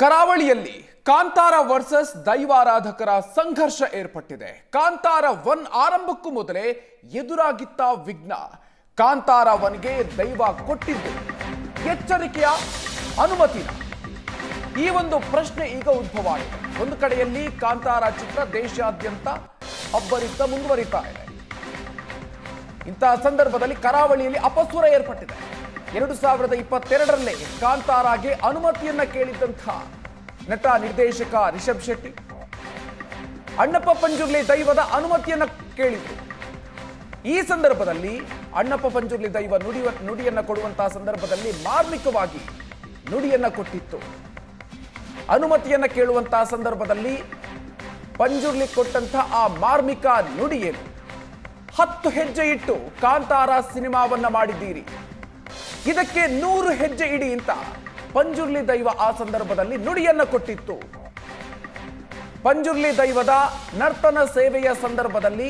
ಕರಾವಳಿಯಲ್ಲಿ ಕಾಂತಾರ ವರ್ಸಸ್ ದೈವಾರಾಧಕರ ಸಂಘರ್ಷ ಏರ್ಪಟ್ಟಿದೆ. ಕಾಂತಾರ ಒನ್ ಆರಂಭಕ್ಕೂ ಮೊದಲೇ ಎದುರಾಗಿತ್ತ ವಿಘ್ನ. ಕಾಂತಾರ ಒನ್ಗೆ ದೈವ ಕೊಟ್ಟಿದ್ದು ಎಚ್ಚರಿಕೆಯ ಅನುಮತಿ. ಈ ಒಂದು ಪ್ರಶ್ನೆ ಈಗ ಉದ್ಭವ ಆಗಿದೆ ಒಂದು ಕಡೆಯಲ್ಲಿ ಕಾಂತಾರ ಚಿತ್ರ ದೇಶಾದ್ಯಂತ ಅಬ್ಬರಿತ ಮುಂದುವರಿತಾ ಇದೆ. ಇಂತಹ ಸಂದರ್ಭದಲ್ಲಿ ಕರಾವಳಿಯಲ್ಲಿ ಅಪಸ್ವರ ಏರ್ಪಟ್ಟಿದೆ. ಎರಡು ಸಾವಿರದ ಇಪ್ಪತ್ತೆರಡರಲ್ಲೇ ಕಾಂತಾರಾಗೆ ಅನುಮತಿಯನ್ನ ಕೇಳಿದ್ದಂಥ ನಟ ನಿರ್ದೇಶಕ ರಿಷಬ್ ಶೆಟ್ಟಿ. ಅಣ್ಣಪ್ಪ ಪಂಜುರ್ಲಿ ದೈವದ ಅನುಮತಿಯನ್ನ ಕೇಳಿದ್ರು. ಈ ಸಂದರ್ಭದಲ್ಲಿ ಅಣ್ಣಪ್ಪ ಪಂಜುರ್ಲಿ ದೈವ ನುಡಿಯ ನುಡಿಯನ್ನ ಕೊಡುವಂತಹ ಸಂದರ್ಭದಲ್ಲಿ ಮಾರ್ಮಿಕವಾಗಿ ನುಡಿಯನ್ನ ಕೊಟ್ಟಿತ್ತು. ಅನುಮತಿಯನ್ನ ಕೇಳುವಂತಹ ಸಂದರ್ಭದಲ್ಲಿ ಪಂಜುರ್ಲಿ ಕೊಟ್ಟಂತಹ ಆ ಮಾರ್ಮಿಕ ನುಡಿಯೇನು ಹತ್ತು ಹೆಜ್ಜೆ ಇಟ್ಟು ಕಾಂತಾರ ಸಿನಿಮಾವನ್ನ ಮಾಡಿದ್ದೀರಿ. ಇದಕ್ಕೆ ನೂರು ಹೆಜ್ಜೆ ಇಡಿ ಅಂತ ಪಂಜುರ್ಲಿ ದೈವ ಆ ಸಂದರ್ಭದಲ್ಲಿ ನುಡಿಯನ್ನ ಕೊಟ್ಟಿತ್ತು. ಪಂಜುರ್ಲಿ ದೈವದ ನರ್ತನ ಸೇವೆಯ ಸಂದರ್ಭದಲ್ಲಿ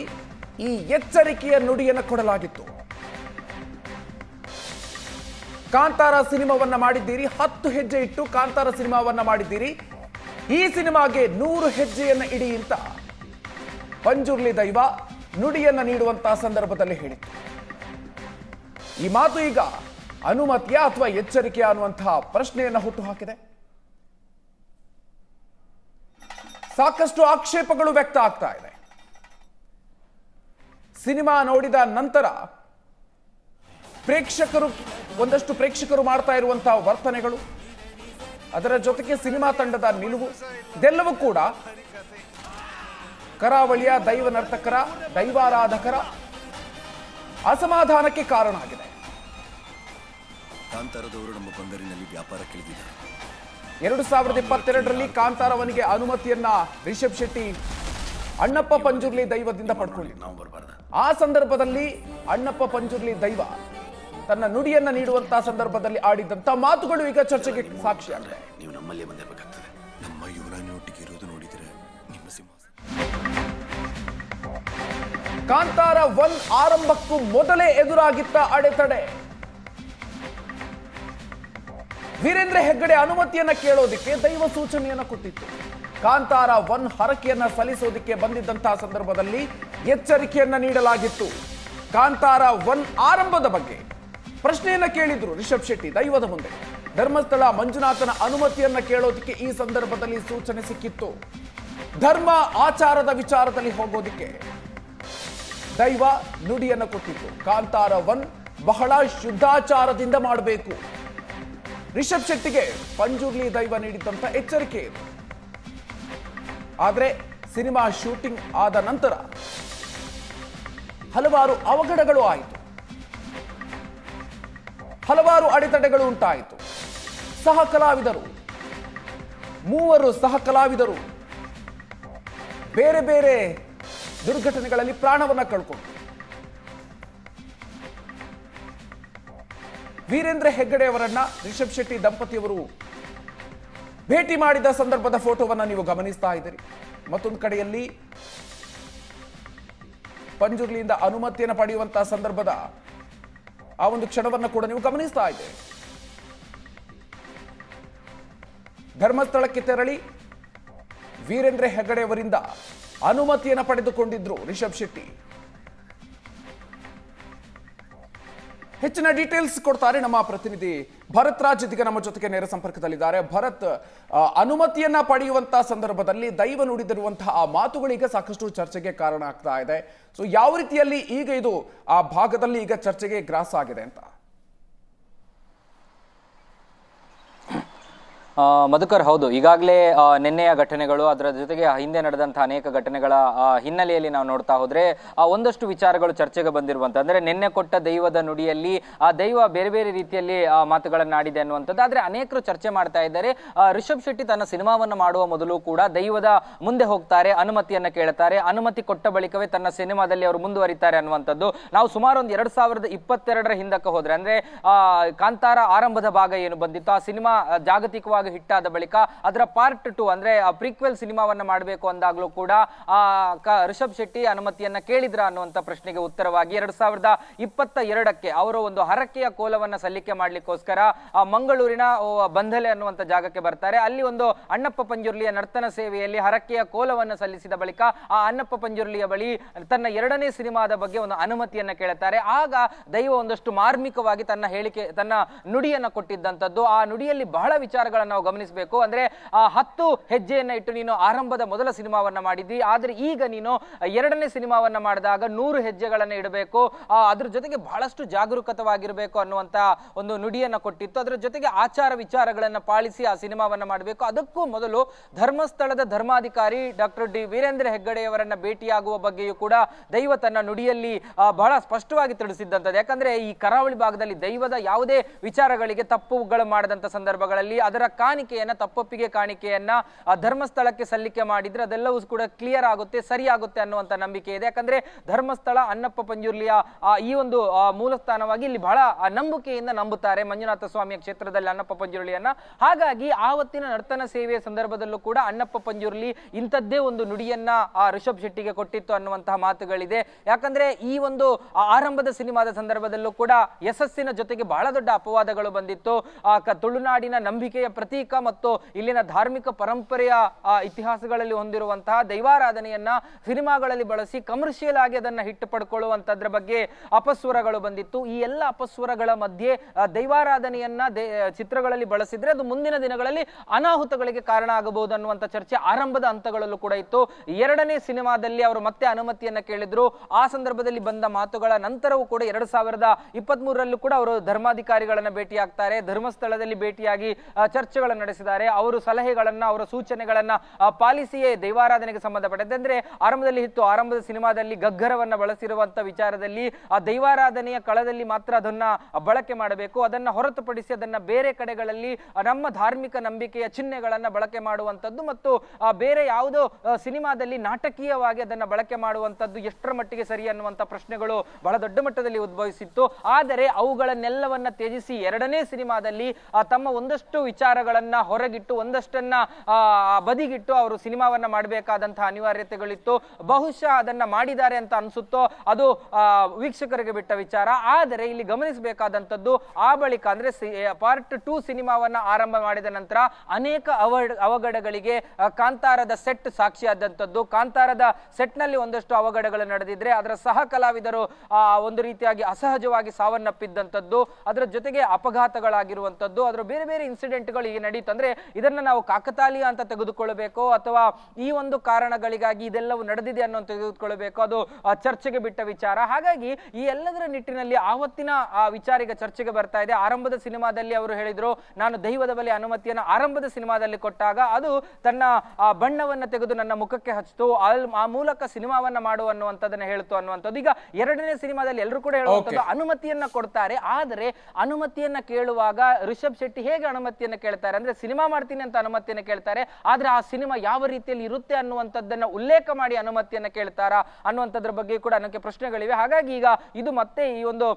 ಈ ಎಚ್ಚರಿಕೆಯ ನುಡಿಯನ್ನು ಕೊಡಲಾಗಿತ್ತು. ಕಾಂತಾರ ಸಿನಿಮಾವನ್ನ ಮಾಡಿದ್ದೀರಿ, ಹತ್ತು ಹೆಜ್ಜೆ ಇಟ್ಟು ಕಾಂತಾರ ಸಿನಿಮಾವನ್ನ ಮಾಡಿದ್ದೀರಿ, ಈ ಸಿನಿಮಾಗೆ ನೂರು ಹೆಜ್ಜೆಯನ್ನ ಇಡಿ ಅಂತ ಪಂಜುರ್ಲಿ ದೈವ ನುಡಿಯನ್ನ ನೀಡುವಂತಹ ಸಂದರ್ಭದಲ್ಲಿ ಹೇಳಿತ್ತು. ಈ ಮಾತು ಈಗ ಅನುಮತಿಯ ಅಥವಾ ಎಚ್ಚರಿಕೆಯ ಅನ್ನುವಂತಹ ಪ್ರಶ್ನೆಯನ್ನು ಹುಟ್ಟು ಹಾಕಿದೆ ಸಾಕಷ್ಟು ಆಕ್ಷೇಪಗಳು ವ್ಯಕ್ತ ಆಗ್ತಾ ಇದೆ. ಸಿನಿಮಾ ನೋಡಿದ ನಂತರ ಪ್ರೇಕ್ಷಕರು, ಒಂದಷ್ಟು ಪ್ರೇಕ್ಷಕರು ಮಾಡ್ತಾ ಇರುವಂತಹ ವರ್ತನೆಗಳು, ಅದರ ಜೊತೆಗೆ ಸಿನಿಮಾ ತಂಡದ ನಿಲುವು, ಇದೆಲ್ಲವೂ ಕೂಡ ಕರಾವಳಿಯ ದೈವ ನರ್ತಕರ, ದೈವಾರಾಧಕರ ಅಸಮಾಧಾನಕ್ಕೆ ಕಾರಣ ಆಗಿದೆ. ಕಾಂತಾರದವರು ನಮ್ಮ ಬಂದರಿನಲ್ಲಿ ವ್ಯಾಪಾರಕ್ಕಿಳಿದಿದ್ದಾರೆ ಎರಡು ಸಾವಿರದ ಇಪ್ಪತ್ತೆರಡರಲ್ಲಿ ಕಾಂತಾರವನಿಗೆ ಅನುಮತಿಯನ್ನ ರಿಷಬ್ ಶೆಟ್ಟಿ ಅಣ್ಣಪ್ಪ ಪಂಜುರ್ಲಿ ದೈವದಿಂದ ಪಡ್ಕೊಳ್ಳಿ. ನಾವು ಬರಬಾರ್ದ. ಆ ಸಂದರ್ಭದಲ್ಲಿ ಅಣ್ಣಪ್ಪ ಪಂಜುರ್ಲಿ ದೈವ ತನ್ನ ನುಡಿಯನ್ನ ನೀಡುವಂತಹ ಸಂದರ್ಭದಲ್ಲಿ ಆಡಿದಂತ ಮಾತುಗಳು ಈಗ ಚರ್ಚೆಗೆ ಸಾಕ್ಷಿ ಸಾಕ್ಷಿಯಾಗಿದೆ ನೀವು ನಮ್ಮಲ್ಲಿ ಬಂದಿರಬೇಕಾಗ್ತದೆ. ನಮ್ಮ ಯುವರಾಣಿ ಒಟ್ಟಿಗೆ ಇರೋದು ನೋಡಿದರೆ ನಿಮ್ಮ ಸಿಂಹಾಸನ ಕಾಂತಾರ ಒನ್ ಆರಂಭಕ್ಕೂ ಮೊದಲೇ ಎದುರಾಗಿತ್ತ ಅಡೆತಡೆ. ವೀರೇಂದ್ರ ಹೆಗ್ಗಡೆ ಅನುಮತಿಯನ್ನ ಕೇಳೋದಕ್ಕೆ ದೈವ ಸೂಚನೆಯನ್ನ ಕೊಟ್ಟಿತ್ತು. ಕಾಂತಾರ ಒನ್ ಹರಕೆಯನ್ನ ಸಲ್ಲಿಸೋದಕ್ಕೆ ಬಂದಿದ್ದಂತಹ ಸಂದರ್ಭದಲ್ಲಿ ಎಚ್ಚರಿಕೆಯನ್ನ ನೀಡಲಾಗಿತ್ತು. ಕಾಂತಾರ ಒನ್ ಆರಂಭದ ಬಗ್ಗೆ ಪ್ರಶ್ನೆಯನ್ನ ಕೇಳಿದ್ರು ರಿಷಬ್ ಶೆಟ್ಟಿ ದೈವದ ಮುಂದೆ. ಧರ್ಮಸ್ಥಳ ಮಂಜುನಾಥನ ಅನುಮತಿಯನ್ನ ಕೇಳೋದಕ್ಕೆ ಈ ಸಂದರ್ಭದಲ್ಲಿ ಸೂಚನೆ ಸಿಕ್ಕಿತ್ತು. ಧರ್ಮ ಆಚಾರದ ವಿಚಾರದಲ್ಲಿ ಹೋಗೋದಕ್ಕೆ ದೈವ ನುಡಿಯನ್ನು ಕೊಟ್ಟಿತ್ತು. ಕಾಂತಾರ ಒನ್ ಬಹಳ ಶುದ್ಧಾಚಾರದಿಂದ ಮಾಡಬೇಕು. ರಿಷಬ್ ಶೆಟ್ಟಿಗೆ ಪಂಜುರ್ಲಿ ದೈವ ನೀಡಿದ್ದಂತ ಎಚ್ಚರಿಕೆ. ಇದು ಆದರೆ ಸಿನಿಮಾ ಶೂಟಿಂಗ್ ಆದ ನಂತರ ಹಲವಾರು ಅವಘಡಗಳು ಆಯಿತು. ಹಲವಾರು ಅಡೆತಡೆಗಳು ಉಂಟಾಯಿತು. ಸಹ ಕಲಾವಿದರು ಮೂವರು ಸಹ ಕಲಾವಿದರು ಬೇರೆ ಬೇರೆ ದುರ್ಘಟನೆಗಳಲ್ಲಿ ಪ್ರಾಣವನ್ನು ಕಳ್ಕೊಂಡು ವೀರೇಂದ್ರ ಹೆಗ್ಗಡೆ ಅವರನ್ನ ರಿಷಬ್ ಶೆಟ್ಟಿ ದಂಪತಿಯವರು ಭೇಟಿ ಮಾಡಿದ ಸಂದರ್ಭದ ಫೋಟೋವನ್ನ ನೀವು ಗಮನಿಸ್ತಾ ಇದ್ದೀರಿ. ಮತ್ತೊಂದು ಕಡೆಯಲ್ಲಿ ಪಂಜುರ್ಲಿಯಿಂದ ಅನುಮತಿಯನ್ನು ಪಡೆಯುವಂತಹ ಸಂದರ್ಭದ ಆ ಒಂದು ಕ್ಷಣವನ್ನು ಕೂಡ ನೀವು ಗಮನಿಸ್ತಾ ಇದ್ದೀರಿ. ಧರ್ಮಸ್ಥಳಕ್ಕೆ ತೆರಳಿ ವೀರೇಂದ್ರ ಹೆಗ್ಗಡೆ ಅವರಿಂದ ಅನುಮತಿಯನ್ನು ಪಡೆದುಕೊಂಡಿದ್ರು ರಿಷಬ್ ಶೆಟ್ಟಿ. ಹೆಚ್ಚಿನ ಡೀಟೇಲ್ಸ್ ಕೊಡ್ತಾರೆ ನಮ್ಮ ಪ್ರತಿನಿಧಿ. ಭರತ್ ರಾಜ್ ಇದೀಗ ನಮ್ಮ ಜೊತೆಗೆ ನೇರ ಸಂಪರ್ಕದಲ್ಲಿದ್ದಾರೆ. ಭರತ್ ಅನುಮತಿಯನ್ನ ಪಡೆಯುವಂತಹ ಸಂದರ್ಭದಲ್ಲಿ ದೈವ ನುಡಿದಿರುವಂತಹ ಆ ಮಾತುಗಳೀಗ ಸಾಕಷ್ಟು ಚರ್ಚೆಗೆ ಕಾರಣ ಆಗ್ತಾ ಇದೆ. ಸೊ ಯಾವ ರೀತಿಯಲ್ಲಿ ಈಗ ಇದು ಆ ಭಾಗದಲ್ಲಿ ಈಗ ಚರ್ಚೆಗೆ ಗ್ರಾಸ ಆಗಿದೆ ಅಂತ? ಮಧುಕರ್ ಹೌದು. ಈಗಾಗಲೇ ನಿನ್ನೆಯ ಘಟನೆಗಳು ಅದರ ಜೊತೆಗೆ ಹಿಂದೆ ನಡೆದಂತಹ ಅನೇಕ ಘಟನೆಗಳ ಹಿನ್ನೆಲೆಯಲ್ಲಿ ನಾವು ನೋಡ್ತಾ ಹೋದ್ರೆ ಒಂದಷ್ಟು ವಿಚಾರಗಳು ಚರ್ಚೆಗೆ ಬಂದಿರುವಂತ ಅಂದ್ರೆ ನಿನ್ನೆ ಕೊಟ್ಟ ದೈವದ ನುಡಿಯಲ್ಲಿ, ಆ, ದೈವ ಬೇರೆ ಬೇರೆ ರೀತಿಯಲ್ಲಿ ಮಾತುಗಳನ್ನಾಡಿದೆ ಅನ್ನುವಂಥದ್ದು. ಆದ್ರೆ ಅನೇಕರು ಚರ್ಚೆ ಮಾಡ್ತಾ ಇದ್ದಾರೆ. ರಿಷಬ್ ಶೆಟ್ಟಿ ತನ್ನ ಸಿನಿಮಾವನ್ನು ಮಾಡುವ ಮೊದಲು ಕೂಡ ದೈವದ ಮುಂದೆ ಹೋಗ್ತಾರೆ, ಅನುಮತಿಯನ್ನ ಕೇಳ್ತಾರೆ. ಅನುಮತಿ ಕೊಟ್ಟ ಬಳಿಕವೇ ತನ್ನ ಸಿನಿಮಾದಲ್ಲಿ ಅವರು ಮುಂದುವರಿತಾರೆ ಅನ್ನುವಂಥದ್ದು. ನಾವು ಸುಮಾರು ಒಂದು ಎರಡು ಸಾವಿರದ ಇಪ್ಪತ್ತೆರಡರ ಹಿಂದಕ್ಕೆ ಹೋದ್ರೆ, ಅಂದ್ರೆ ಕಾಂತಾರ ಆರಂಭದ ಭಾಗ ಏನು ಬಂದಿತ್ತು? ಆ ಸಿನಿಮಾ, ಜಾಗತಿಕವಾಗಿ ಆಗ ಹಿಟ್ ಆದ ಬಳಿಕ ಅದರ ಪಾರ್ಟ್ ಟು ಅಂದ್ರೆ ಪ್ರೀಕ್ವೆಲ್ ಸಿನಿಮಾವನ್ನ ಮಾಡಬೇಕು ಅಂದಾಗ್ಲೂ ಕೂಡ ರಿಷಬ್ ಶೆಟ್ಟಿ ಅನುಮತಿಯನ್ನ ಕೇಳಿದ್ರ ಅನ್ನುವಂತ ಪ್ರಶ್ನೆಗೆ ಉತ್ತರವಾಗಿ ಎರಡ್ ಸಾವಿರದ ಇಪ್ಪತ್ತ ಎರಡಕ್ಕೆ ಅವರು ಒಂದು ಹರಕೆಯ ಕೋಲವನ್ನ ಸಲ್ಲಿಕೆ ಮಾಡ್ಲಿಕ್ಕೋಸ್ಕರ, ಆ ಮಂಗಳೂರಿನ ಬಂಧಲೆ ಅನ್ನುವಂತ ಜಾಗಕ್ಕೆ ಬರ್ತಾರೆ. ಅಲ್ಲಿ ಒಂದು ಅಣ್ಣಪ್ಪ ಪಂಜುರ್ಲಿಯ ನರ್ತನ ಸೇವೆಯಲ್ಲಿ ಹರಕೆಯ ಕೋಲವನ್ನ ಸಲ್ಲಿಸಿದ ಬಳಿಕ, ಆ ಅಣ್ಣಪ್ಪ ಪಂಜುರ್ಲಿಯ ಬಳಿ ತನ್ನ ಎರಡನೇ ಸಿನಿಮಾದ ಬಗ್ಗೆ ಒಂದು ಅನುಮತಿಯನ್ನ ಕೇಳುತ್ತಾರೆ. ಆಗ ದೈವ ಒಂದಷ್ಟು ಮಾರ್ಮಿಕವಾಗಿ ತನ್ನ ಹೇಳಿಕೆ, ತನ್ನ ನುಡಿಯನ್ನ ಕೊಟ್ಟಿದ್ದಂಥದ್ದು. ಆ ನುಡಿಯಲ್ಲಿ ಬಹಳ ವಿಚಾರಗಳನ್ನು ನಾವು ಗಮನಿಸಬೇಕು. ಅಂದ್ರೆ ಹತ್ತು ಹೆಜ್ಜೆಯನ್ನ ಇಟ್ಟು ನೀನು ಆರಂಭದ ಮೊದಲ ಸಿನಿಮಾವನ್ನ ಮಾಡಿದ್ದಿ. ಆದ್ರೆ ಈಗ ನೀನು ಎರಡನೇ ಸಿನಿಮಾವನ್ನ ಮಾಡಿದಾಗ ನೂರು ಹೆಜ್ಜೆಗಳನ್ನ ಇಡಬೇಕು. ಅದ್ರ ಜೊತೆಗೆ ಬಹಳಷ್ಟು ಜಾಗರೂಕತವಾಗಿರಬೇಕು ಅನ್ನುವಂತ ಒಂದು ನುಡಿಯನ್ನ ಕೊಟ್ಟಿತ್ತು. ಅದರ ಜೊತೆಗೆ ಆಚಾರ ವಿಚಾರಗಳನ್ನ ಪಾಲಿಸಿ ಆ ಸಿನಿಮಾವನ್ನ ಮಾಡಬೇಕು. ಅದಕ್ಕೂ ಮೊದಲು ಧರ್ಮಸ್ಥಳದ ಧರ್ಮಾಧಿಕಾರಿ ಡಾಕ್ಟರ್ ಡಿ ವೀರೇಂದ್ರ ಹೆಗ್ಗಡೆಯವರನ್ನ ಭೇಟಿಯಾಗುವ ಬಗ್ಗೆಯೂ ಕೂಡ ದೈವ ತನ್ನ ನುಡಿಯಲ್ಲಿ ಬಹಳ ಸ್ಪಷ್ಟವಾಗಿ ತಿಳಿಸಿದ್ದಂಥದ್ದು ಯಾಕಂದ್ರೆ ಈ ಕರಾವಳಿ ಭಾಗದಲ್ಲಿ ದೈವದ ಯಾವುದೇ ವಿಚಾರಗಳಿಗೆ ತಪ್ಪುಗಳು ಮಾಡದಂತ ಸಂದರ್ಭಗಳಲ್ಲಿ ಅದರ ಕಾಣಿಕೆಯನ್ನ ತಪ್ಪೊಪ್ಪಿಗೆ ಕಾಣಿಕೆಯನ್ನ ಧರ್ಮಸ್ಥಳಕ್ಕೆ ಸಲ್ಲಿಕೆ ಮಾಡಿದ್ರೆ ಅದೆಲ್ಲವೂ ಕೂಡ ಕ್ಲಿಯರ್ ಆಗುತ್ತೆ ಸರಿಯಾಗುತ್ತೆ ಅನ್ನುವಂತ ನಂಬಿಕೆ ಇದೆ. ಯಾಕಂದ್ರೆ ಧರ್ಮಸ್ಥಳ ಅನ್ನಪ್ಪ ಪಂಜುರ್ಲಿಯ ಈ ಒಂದು ಆ, ಮೂಲ ಸ್ಥಾನವಾಗಿ ಇಲ್ಲಿ ಬಹಳ ನಂಬಿಕೆಯಿಂದ ನಂಬುತ್ತಾರೆ ಮಂಜುನಾಥ ಸ್ವಾಮಿಯ ಕ್ಷೇತ್ರದಲ್ಲಿ ಅನ್ನಪ್ಪ ಪಂಜುರ್ಲಿಯನ್ನ. ಹಾಗಾಗಿ ಆವತ್ತಿನ ನರ್ತನ ಸೇವೆಯ ಸಂದರ್ಭದಲ್ಲೂ ಕೂಡ ಅನ್ನಪ್ಪ ಪಂಜುರ್ಲಿ ಇಂಥದ್ದೇ ಒಂದು ನುಡಿಯನ್ನ ಆ ರಿಷಬ್ ಶೆಟ್ಟಿಗೆ ಕೊಟ್ಟಿತ್ತು ಅನ್ನುವಂತಹ ಮಾತುಗಳಿದೆ. ಯಾಕಂದ್ರೆ ಈ ಒಂದು ಆರಂಭದ ಸಿನಿಮಾದ ಸಂದರ್ಭದಲ್ಲೂ ಕೂಡ ಯಶಸ್ಸಿನ ಜೊತೆಗೆ ಬಹಳ ದೊಡ್ಡ ಅಪವಾದಗಳು ಬಂದಿತ್ತು. ಆ ತುಳುನಾಡಿನ ನಂಬಿಕೆಯ ಪ್ರತೀಕ ಮತ್ತು ಇಲ್ಲಿನ ಧಾರ್ಮಿಕ ಪರಂಪರೆಯ ಇತಿಹಾಸಗಳಲ್ಲಿ ಹೊಂದಿರುವಂತಹ ದೈವಾರಾಧನೆಯನ್ನ ಸಿನಿಮಾಗಳಲ್ಲಿ ಬಳಸಿ ಕಮರ್ಷಿಯಲ್ ಆಗಿ ಅದನ್ನ ಹಿಟ್ಟು ಪಡ್ಕೊಳ್ಳುವಂತದ್ರ ಬಗ್ಗೆ ಅಪಸ್ವರಗಳು ಬಂದಿತ್ತು. ಈ ಎಲ್ಲ ಅಪಸ್ವರಗಳ ಮಧ್ಯೆ ದೈವಾರಾಧನೆಯನ್ನ ಚಿತ್ರಗಳಲ್ಲಿ ಬಳಸಿದ್ರೆ ಅದು ಮುಂದಿನ ದಿನಗಳಲ್ಲಿ ಅನಾಹುತಗಳಿಗೆ ಕಾರಣ ಆಗಬಹುದು ಅನ್ನುವಂತ ಚರ್ಚೆ ಆರಂಭದ ಹಂತಗಳಲ್ಲೂ ಕೂಡ ಇತ್ತು. ಎರಡನೇ ಸಿನಿಮಾದಲ್ಲಿ ಅವರು ಮತ್ತೆ ಅನುಮತಿಯನ್ನ ಕೇಳಿದ್ರು. ಆ ಸಂದರ್ಭದಲ್ಲಿ ಬಂದ ಮಾತುಗಳ ನಂತರವೂ ಕೂಡ ಎರಡ್ ಸಾವಿರದ ಇಪ್ಪತ್ತ್ ಕೂಡ ಅವರು ಧರ್ಮಾಧಿಕಾರಿಗಳನ್ನ ಭೇಟಿಯಾಗ್ತಾರೆ. ಧರ್ಮಸ್ಥಳದಲ್ಲಿ ಭೇಟಿಯಾಗಿ ಆ, ಚರ್ಚೆಗಳನ್ನು ನಡೆಸಿದ್ದಾರೆ. ಅವರು ಸಲಹೆಗಳನ್ನ, ಅವರ ಸೂಚನೆಗಳನ್ನ ಪಾಲಿಸಿಯೇ ದೈವಾರಾಧನೆಗೆ ಸಂಬಂಧಪಟ್ಟಂತೆ ಅಂದ್ರೆ ಆರಂಭದಲ್ಲಿ ಇತ್ತು ಆರಂಭದ ಸಿನಿಮಾದಲ್ಲಿ ಗಗ್ಗರವನ್ನ ಬಳಸಿರುವಂತ ವಿಚಾರದಲ್ಲಿ, ಆ ದೈವಾರಾಧನೆಯ ಕಳದಲ್ಲಿ ಮಾತ್ರ ಅದನ್ನ ಬಳಕೆ ಮಾಡಬೇಕು. ಅದನ್ನ ಹೊರತುಪಡಿಸಿ ಅದನ್ನ ಬೇರೆ ಕಡೆಗಳಲ್ಲಿ ನಮ್ಮ ಧಾರ್ಮಿಕ ನಂಬಿಕೆಯ ಚಿಹ್ನೆಗಳನ್ನ ಬಳಕೆ ಮಾಡುವಂತದ್ದು ಮತ್ತು ಬೇರೆ ಯಾವುದೋ ಸಿನಿಮಾದಲ್ಲಿ ನಾಟಕೀಯವಾಗಿ ಅದನ್ನ ಬಳಕೆ ಮಾಡುವಂತದ್ದು ಎಷ್ಟರ ಮಟ್ಟಿಗೆ ಸರಿ ಅನ್ನುವಂಥ ಪ್ರಶ್ನೆಗಳು ಬಹಳ ದೊಡ್ಡ ಮಟ್ಟದಲ್ಲಿ ಉದ್ಭವಿಸಿತ್ತು. ಆದರೆ ಅವುಗಳನ್ನೆಲ್ಲವನ್ನ ತ್ಯಜಿಸಿ ಎರಡನೇ ಸಿನಿಮಾದಲ್ಲಿ ತಮ್ಮ ಒಂದಷ್ಟು ವಿಚಾರಗಳನ್ನ ಹೊರಗಿಟ್ಟು ಒಂದಷ್ಟನ್ನ ಬದಿಗಿಟ್ಟು ಅವರು ಸಿನಿಮಾವನ್ನ ಮಾಡಬೇಕಾದಂತಹ ಅನಿವಾರ್ಯತೆಗಳಿತ್ತು. ಬಹುಶಃ ಅದನ್ನ ಮಾಡಿದ್ದಾರೆ ಅಂತ ಅನ್ಸುತ್ತೋ, ಅದು ವೀಕ್ಷಕರಿಗೆ ಬಿಟ್ಟ ವಿಚಾರ. ಆದರೆ ಇಲ್ಲಿ ಗಮನಿಸಬೇಕಾದಂಥದ್ದು, ಆ ಬಳಿಕ ಅಂದ್ರೆ ಪಾರ್ಟ್ ಟೂ ಸಿನಿಮಾವನ್ನ ಆರಂಭ ಮಾಡಿದ ನಂತರ ಅನೇಕ ಅವಘಡಗಳಿಗೆ ಕಾಂತಾರದ ಸೆಟ್ ಸಾಕ್ಷಿಯಾದಂಥದ್ದು. ಕಾಂತಾರದ ಸೆಟ್ನಲ್ಲಿ ಒಂದಷ್ಟು ಅವಘಡಗಳು ನಡೆದಿದ್ರೆ ಅದರ ಸಹ ಕಲಾವಿದರು ಒಂದು ರೀತಿಯಾಗಿ ಅಸಹಜವಾಗಿ ಸಾವನ್ನಪ್ಪಿದ್ದಂಥದ್ದು. ಅದರ ಜೊತೆಗೆ ಅಪಘಾತಗಳಾಗಿರುವಂಥದ್ದು. ಅದರ ಬೇರೆ ಬೇರೆ ಇನ್ಸಿಡೆಂಟ್ಗಳು ಈಗ ನಡೀತು. ಅಂದ್ರೆ ಇದನ್ನ ನಾವು ಕಾಕತಾಲಿಯ ಅಂತ ತೆಗೆದುಕೊಳ್ಳಬೇಕು ಅಥವಾ ಈ ಒಂದು ಕಾರಣಗಳಿಗಾಗಿ ಇದೆಲ್ಲವೂ ನಡೆದಿದೆ ಅನ್ನೋ ತೆಗೆದುಕೊಳ್ಳಬೇಕು ಅದು ಚರ್ಚೆಗೆ ಬಿಟ್ಟ ವಿಚಾರ. ಹಾಗಾಗಿ ಈ ಎಲ್ಲದರ ನಿಟ್ಟಿನಲ್ಲಿ ಆವತ್ತಿನ ಆ ವಿಚಾರ ಈಗ ಚರ್ಚೆಗೆ ಬರ್ತಾ ಇದೆ. ಆರಂಭದ ಸಿನಿಮಾದಲ್ಲಿ ಅವರು ಹೇಳಿದ್ರು ನಾನು ದೈವದ ಬಲಿ ಅನುಮತಿಯನ್ನು ಆರಂಭದ ಸಿನಿಮಾದಲ್ಲಿ ಕೊಟ್ಟಾಗ ಅದು ತನ್ನ ಆ, ಬಣ್ಣವನ್ನ ತೆಗೆದು ನನ್ನ ಮುಖಕ್ಕೆ ಹಚ್ಚಿತು ಅಲ್- ಆ ಮೂಲಕ ಸಿನಿಮಾವನ್ನ ಮಾಡು ಅನ್ನುವಂಥದ್ದನ್ನ ಹೇಳ್ತು ಅನ್ನುವಂಥದ್ದು. ಈಗ ಎರಡನೇ ಸಿನಿಮಾದಲ್ಲಿ ಎಲ್ಲರೂ ಕೂಡ ಹೇಳುವಂಥದ್ದು ಅನುಮತಿಯನ್ನ ಕೊಡ್ತಾರೆ. ಆದರೆ ಅನುಮತಿಯನ್ನ ಕೇಳುವಾಗ ರಿಷಬ್ ಶೆಟ್ಟಿ ಹೇಗೆ ಅನುಮತಿಯನ್ನ ಕೇಳ್ತಾರೆ? ಅಂದ್ರೆ ಸಿನಿಮಾ ಮಾಡ್ತೀನಿ ಅಂತ ಅನುಮತಿಯನ್ನ ಕೇಳ್ತಾರೆ. ಆದ್ರೆ ಆ ಸಿನಿಮಾ ಯಾವ ರೀತಿಯಲ್ಲಿ ಇರುತ್ತೆ ಅನ್ನುವಂಥದ್ದನ್ನ ಉಲ್ಲೇಖ ಮಾಡಿ ಅನುಮತಿಯನ್ನ ಕೇಳ್ತಾರಾ ಅನ್ನುವಂಥದ್ರ ಬಗ್ಗೆ ಕೂಡ ನನಗೆ ಪ್ರಶ್ನೆಗಳಿವೆ. ಹಾಗಾಗಿ ಈಗ ಇದು ಮತ್ತೆ ಈ ಒಂದು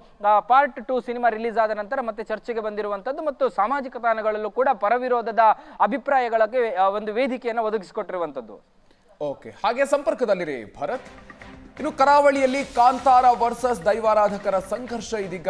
ಪಾರ್ಟ್ ಟು ಸಿನಿಮಾ ರಿಲೀಸ್ ಆದ ನಂತರ ಮತ್ತೆ ಚರ್ಚೆಗೆ ಬಂದಿರುವಂತದ್ದು ಮತ್ತು ಸಾಮಾಜಿಕ ತಾಣಗಳಲ್ಲೂ ಕೂಡ ಪರವಿರೋಧದ ಅಭಿಪ್ರಾಯಗಳಿಗೆ ಒಂದು ವೇದಿಕೆಯನ್ನು ಒದಗಿಸಿಕೊಟ್ಟಿರುವಂತದ್ದು ಓಕೆ, ಹಾಗೆ ಸಂಪರ್ಕದಲ್ಲಿರಿ ಭರತ್. ಇನ್ನು ಕರಾವಳಿಯಲ್ಲಿ ಕಾಂತಾರ ವರ್ಸಸ್ ದೈವಾರಾಧಕರ ಸಂಘರ್ಷ ಇದೀಗ.